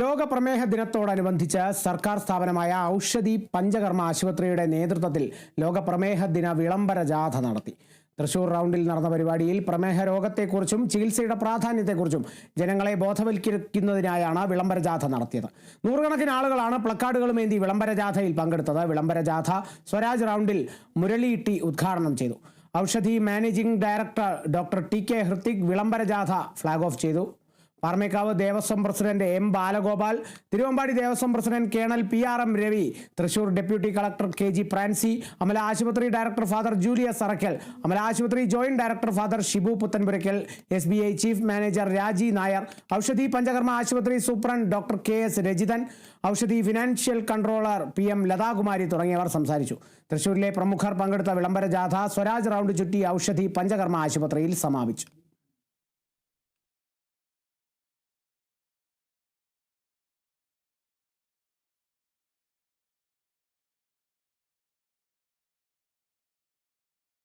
ലോക പ്രമേഹ ദിനത്തോടനുബന്ധിച്ച് സർക്കാർ സ്ഥാപനമായ ഔഷധി പഞ്ചകർമ്മ ആശുപത്രിയുടെ നേതൃത്വത്തിൽ ലോക പ്രമേഹ ദിന വിളംബര ജാഥ നടത്തി. തൃശൂർ റൗണ്ടിൽ നടന്ന പരിപാടിയിൽ പ്രമേഹ രോഗത്തെക്കുറിച്ചും ചികിത്സയുടെ പ്രാധാന്യത്തെക്കുറിച്ചും ജനങ്ങളെ ബോധവൽക്കരിക്കുന്നതിനായാണ് വിളംബര ജാഥ നടത്തിയത്. നൂറുകണക്കിന് ആളുകളാണ് പ്ലക്കാർഡുകളുമേന്തി വിളംബര ജാഥയിൽ പങ്കെടുത്തത്. വിളംബര ജാഥ സ്വരാജ് റൗണ്ടിൽ മുരളി ഉദ്ഘാടനം ചെയ്തു. Oushadhi managing director doctor T K Hrithik വിളംബര ജാഥ ഫ്ളാഗ് ഓഫ് ചെയ്തു. Paramekkavu Devaswom president M Balagopal Thiruvambadi Devaswom president colonel P R M Ravi Thrissur deputy collector K G Prancy Amala ആശുപത്രി director father Julius Arakkal Amala ആശുപത്രി joint director father Shibu Puthenpurakkal S B I chief manager Raji Nair Oushadhi Panchakarma ആശുപത്രി superintendent doctor K S Rajithan Oushadhi financial controller P M Lathakumari തുടങ്ങിയവർ സംസാരിച്ചു. തൃശൂരിലെ പ്രമുഖർ പങ്കെടുത്ത വിളംബര ജാഥ സ്വരാജ് റൗണ്ട് ചുറ്റി ഔഷധി പഞ്ചകർമ്മ ആശുപത്രിയിൽ സമാപിച്ചു.